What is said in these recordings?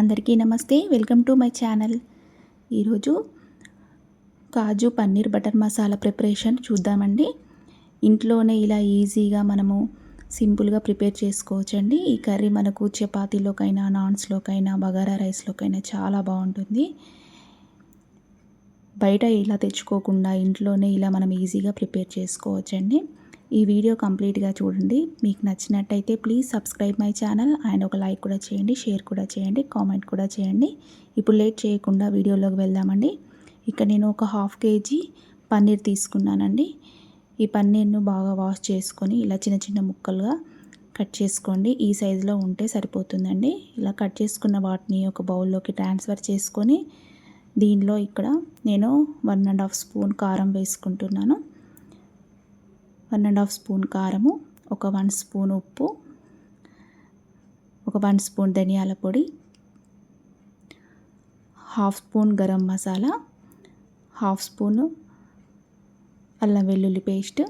అందరికీ నమస్తే. Welcome to my channel. ఈరోజు కాజు పన్నీర్ బటర్ మసాలా ప్రిపరేషన్ చూద్దామండి. ఇంట్లోనే ఇలా ఈజీగా మనము సింపుల్గా ప్రిపేర్ చేసుకోవచ్చండి. ఈ కర్రీ మనకు చపాతీలోకైనా నాన్స్లోకైనా బగారా రైస్లోకైనా చాలా బాగుంటుంది. బయట ఇలా తెచ్చుకోకుండా ఇంట్లోనే ఇలా మనం ఈజీగా ప్రిపేర్ చేసుకోవచ్చండి. ఈ వీడియో కంప్లీట్గా చూడండి. మీకు నచ్చినట్టయితే please subscribe my channel and ఒక లైక్ కూడా చేయండి షేర్ కూడా చేయండి కామెంట్ కూడా చేయండి. ఇప్పుడు లేట్ చేయకుండా వీడియోలోకి వెళ్దామండి. ఇక్కడ నేను ఒక హాఫ్ కేజీ పన్నీర్ తీసుకున్నానండి. ఈ పన్నీర్ను బాగా వాష్ చేసుకొని ఇలా చిన్న చిన్న ముక్కలుగా కట్ చేసుకోండి. ఈ సైజులో ఉంటే సరిపోతుందండి. ఇలా కట్ చేసుకున్న వాటిని ఒక బౌల్లోకి ట్రాన్స్ఫర్ చేసుకొని దీనిలో ఇక్కడ నేను వన్ అండ్ హాఫ్ స్పూన్ కారం వేసుకుంటున్నాను. వన్ అండ్ హాఫ్ స్పూన్ కారము ఒక వన్ స్పూన్ ఉప్పు ఒక వన్ స్పూన్ ధనియాల పొడి half spoon garam masala half spoon అల్లం వెల్లుల్లి పేస్ట్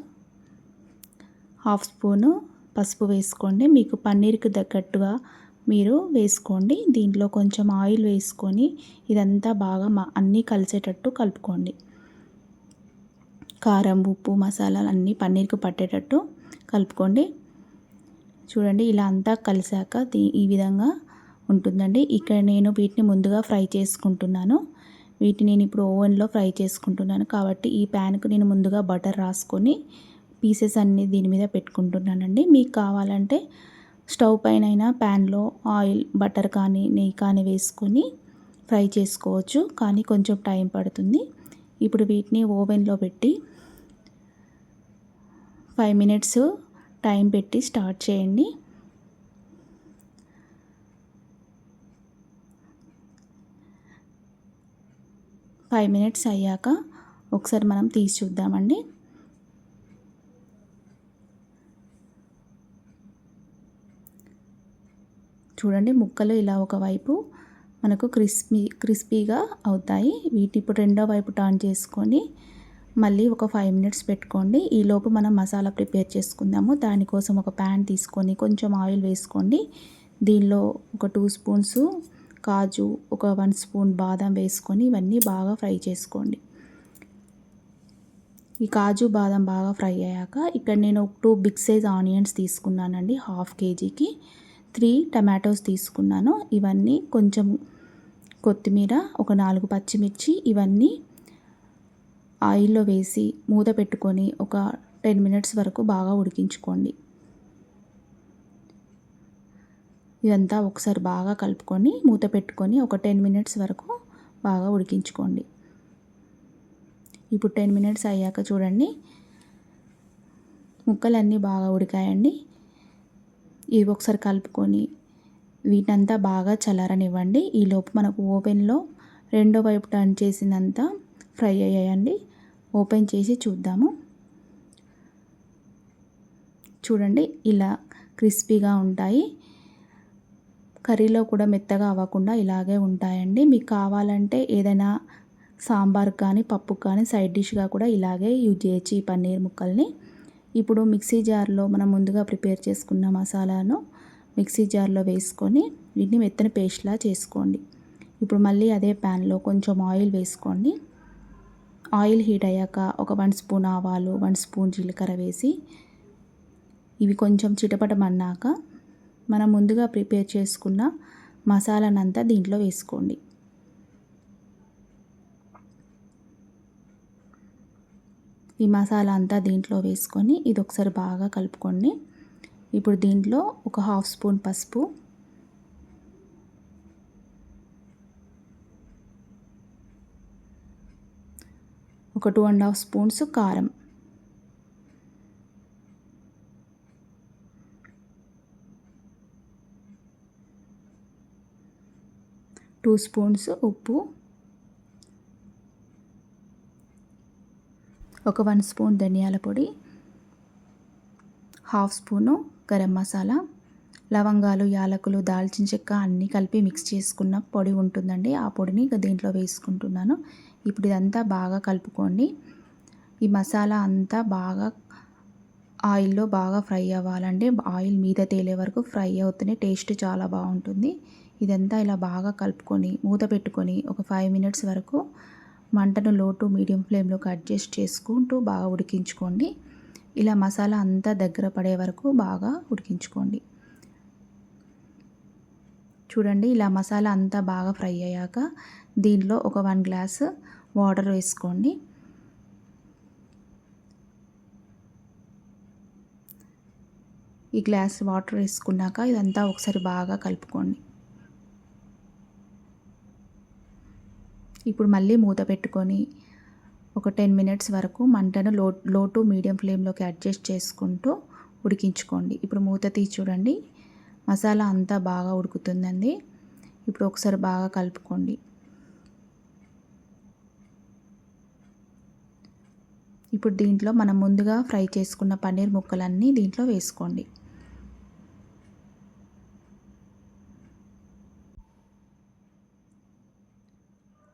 హాఫ్ స్పూను పసుపు వేసుకోండి. మీకు పన్నీర్కి తగ్గట్టుగా మీరు వేసుకోండి. దీంట్లో కొంచెం ఆయిల్ వేసుకొని ఇదంతా బాగా మా అన్నీ కలిసేటట్టు కలుపుకోండి. కారం ఉప్పు మసాలాలు అన్నీ పన్నీర్కి పట్టేటట్టు కలుపుకోండి. చూడండి ఇలా అంతా కలిసాక ఈ విధంగా ఉంటుందండి. ఇక్కడ నేను వీటిని ముందుగా ఫ్రై చేసుకుంటున్నాను. వీటిని నేను ఇప్పుడు ఓవెన్లో ఫ్రై చేసుకుంటున్నాను. కాబట్టి ఈ ప్యాన్కు నేను ముందుగా బటర్ రాసుకొని పీసెస్ అన్నీ దీని మీద పెట్టుకుంటున్నానండి. మీకు కావాలంటే స్టవ్ పైన అయినా ప్యాన్లో ఆయిల్ బటర్ కానీ నెయ్యి కానీ వేసుకొని ఫ్రై చేసుకోవచ్చు. కానీ కొంచెం టైం పడుతుంది. ఇప్పుడు వీటిని ఓవెన్లో పెట్టి ఫైవ్ మినిట్స్ టైం పెట్టి స్టార్ట్ చేయండి. ఫైవ్ మినిట్స్ అయ్యాక ఒకసారి మనం తీసి చూద్దామండి. చూడండి ముక్కలు ఇలా ఒకవైపు మనకు క్రిస్పీ క్రిస్పీగా అవుతాయి. వీటి ఇప్పుడు రెండో వైపు టర్న్ చేసుకొని మళ్ళీ ఒక ఫైవ్ మినిట్స్ పెట్టుకోండి. ఈలోపు మనం మసాలా ప్రిపేర్ చేసుకుందాము. దానికోసం ఒక ప్యాన్ తీసుకొని కొంచెం ఆయిల్ వేసుకోండి. దీనిలో ఒక టూ స్పూన్స్ కాజు ఒక వన్ స్పూన్ బాదం వేసుకొని ఇవన్నీ బాగా ఫ్రై చేసుకోండి. ఈ కాజు బాదం బాగా ఫ్రై అయ్యాక ఇక్కడ నేను టూ బిగ్ సైజ్ ఆనియన్స్ తీసుకున్నానండి. హాఫ్ కేజీకి. త్రీ టమాటోస్ తీసుకున్నాను. ఇవన్నీ కొంచెం కొత్తిమీర ఒక నాలుగు పచ్చిమిర్చి ఇవన్నీ ఆయిల్లో వేసి మూత పెట్టుకొని ఒక టెన్ మినిట్స్ వరకు బాగా ఉడికించుకోండి. ఇదంతా ఒకసారి బాగా కలుపుకొని మూత పెట్టుకొని ఒక టెన్ మినిట్స్ వరకు బాగా ఉడికించుకోండి. ఇప్పుడు టెన్ మినిట్స్ అయ్యాక చూడండి. ముక్కలన్నీ బాగా ఉడికాయండి. ఇవి ఒకసారి కలుపుకొని వీటంతా బాగా చల్లారనివ్వండి. ఈలోపు మనకు ఓవెన్లో రెండో వైపు టర్న్ చేసినంత ఫ్రై అయ్యాయండి. ఓపెన్ చేసి చూద్దాము. చూడండి ఇలా క్రిస్పీగా ఉంటాయి. కర్రీలో కూడా మెత్తగా అవ్వకుండా ఇలాగే ఉంటాయండి. మీకు కావాలంటే ఏదైనా సాంబార్ కానీ పప్పు కానీ సైడ్ డిష్గా కూడా ఇలాగే యూజ్ చేయొచ్చు ఈ పన్నీర్ ముక్కల్ని. ఇప్పుడు మిక్సీ జార్లో మనం ముందుగా ప్రిపేర్ చేసుకున్న మసాలాను మిక్సీ జార్లో వేసుకొని వీటిని మెత్తని పేస్ట్లా చేసుకోండి. ఇప్పుడు మళ్ళీ అదే ప్యాన్లో కొంచెం ఆయిల్ వేసుకోండి. ఆయిల్ హీట్ అయ్యాక ఒక వన్ స్పూన్ ఆవాలు వన్ స్పూన్ జీలకర్ర వేసి ఇవి కొంచెం చిటపటమన్నాక మనం ముందుగా ప్రిపేర్ చేసుకున్న మసాలానంతా దీంట్లో వేసుకోండి. ఈ మసాలా అంతా దీంట్లో వేసుకొని ఇది ఒకసారి బాగా కలుపుకోండి. ఇప్పుడు దీంట్లో ఒక హాఫ్ స్పూన్ పసుపు ఒక టూ అండ్ హాఫ్ స్పూన్స్ కారం. టూ స్పూన్స్ ఉప్పు. ఒక వన్ స్పూన్ ధనియాల పొడి. Half spoon garam masala. లవంగాలు యాలకులు దాల్చిన చెక్క అన్నీ కలిపి మిక్స్ చేసుకున్న పొడి ఉంటుందండి. ఆ పొడిని దీంట్లో వేసుకుంటున్నాను. ఇప్పుడు ఇదంతా బాగా కలుపుకోండి. ఈ మసాలా అంతా బాగా ఆయిల్లో బాగా ఫ్రై అవ్వాలండి. ఆయిల్ మీద తేలే వరకు ఫ్రై అవుతూనే టేస్ట్ చాలా బాగుంటుంది. ఇదంతా ఇలా బాగా కలుపుకొని మూత పెట్టుకొని ఒక ఫైవ్ మినిట్స్ వరకు మంటను లో టు మీడియం ఫ్లేమ్లోకి అడ్జస్ట్ చేసుకుంటూ బాగా ఉడికించుకోండి. ఇలా మసాలా అంతా దగ్గర పడే వరకు బాగా ఉడికించుకోండి. చూడండి ఇలా మసాలా అంతా బాగా ఫ్రై అయ్యాక దీనిలో ఒక వన్ గ్లాస్ వాటర్ వేసుకోండి. ఈ గ్లాస్ వాటర్ వేసుకున్నాక ఇదంతా ఒకసారి బాగా కలుపుకోండి. ఇప్పుడు మళ్ళీ మూత పెట్టుకొని ఒక టెన్ మినిట్స్ వరకు మంటను లో లో టు మీడియం ఫ్లేమ్లోకి అడ్జస్ట్ చేసుకుంటూ ఉడికించుకోండి. ఇప్పుడు మూత తీసి చూడండి. మసాలా అంతా బాగా ఉడుకుతుందండి. ఇప్పుడు ఒకసారి బాగా కలుపుకోండి. ఇప్పుడు దీంట్లో మనం ముందుగా ఫ్రై చేసుకున్న పన్నీర్ ముక్కలన్నీ దీంట్లో వేసుకోండి.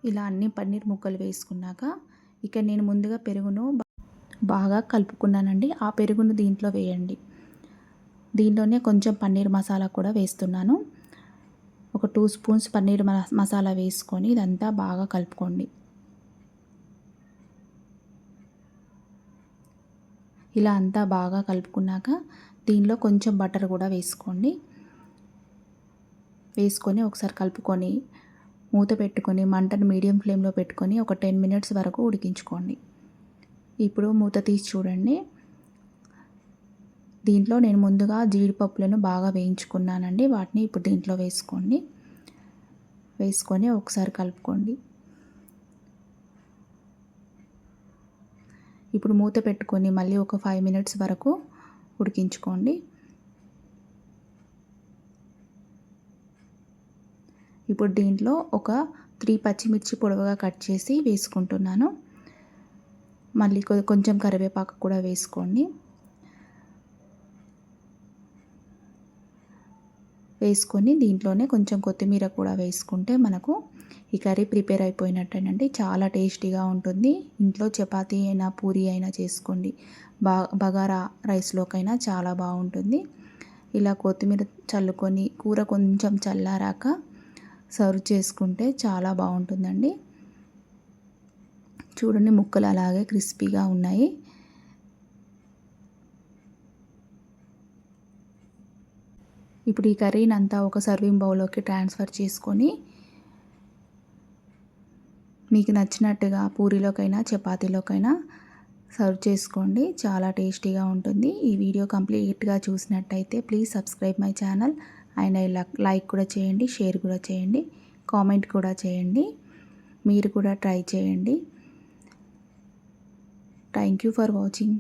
ఇలా అన్ని పన్నీర్ ముక్కలు వేసుకున్నాక ఇక నేను ముందుగా పెరుగును బాగా కలుపుకున్నానండి. ఆ పెరుగును దీంట్లో వేయండి. దీంట్లోనే కొంచెం పన్నీర్ మసాలా కూడా వేస్తున్నాను. ఒక టూ స్పూన్స్ పన్నీర్ మసాలా వేసుకొని ఇదంతా బాగా కలుపుకోండి. ఇలా అంతా బాగా కలుపుకున్నాక దీనిలో కొంచెం బటర్ కూడా వేసుకోండి. వేసుకొని ఒకసారి కలుపుకొని మూత పెట్టుకొని మంటను మీడియం ఫ్లేమ్లో పెట్టుకొని ఒక టెన్ మినిట్స్ వరకు ఉడికించుకోండి. ఇప్పుడు మూత తీసి చూడండి. దీంట్లో నేను ముందుగా జీడిపప్పులను బాగా వేయించుకున్నానండి. వాటిని ఇప్పుడు దీంట్లో వేసుకోండి. వేసుకొని ఒకసారి కలుపుకోండి. ఇప్పుడు మూత పెట్టుకొని మళ్ళీ ఒక ఫైవ్ మినిట్స్ వరకు ఉడికించుకోండి. ఇప్పుడు దీంట్లో ఒక త్రీ పచ్చిమిర్చి పొడవుగా కట్ చేసి వేసుకుంటున్నాను. మళ్ళీ కొంచెం కరివేపాకు కూడా వేసుకోండి. వేసుకొని దీంట్లోనే కొంచెం కొత్తిమీర కూడా వేసుకుంటే మనకు ఈ కర్రీ ప్రిపేర్ అయిపోయినట్టేనండి. చాలా టేస్టీగా ఉంటుంది. ఇంట్లో చపాతీ అయినా పూరి అయినా చేసుకోండి. బా బగారా రైస్లోకైనా చాలా బాగుంటుంది. ఇలా కొత్తిమీర చల్లుకొని కూర కొంచెం చల్లారాక సర్వ్ చేసుకుంటే చాలా బాగుంటుందండి. చూడండి ముక్కలు అలాగే క్రిస్పీగా ఉన్నాయి. ఇప్పుడు ఈ కర్రీని అంతా ఒక సర్వింగ్ బౌల్లోకి ట్రాన్స్ఫర్ చేసుకొని మీకు నచ్చినట్టుగా పూరీలోకైనా చపాతీలోకైనా సర్వ్ చేసుకోండి. చాలా టేస్టీగా ఉంటుంది. ఈ వీడియో కంప్లీట్గా చూసినట్టయితే please subscribe my channel and like కూడా చేయండి షేర్ కూడా చేయండి కామెంట్ కూడా చేయండి. మీరు కూడా ట్రై చేయండి. Thank you for watching.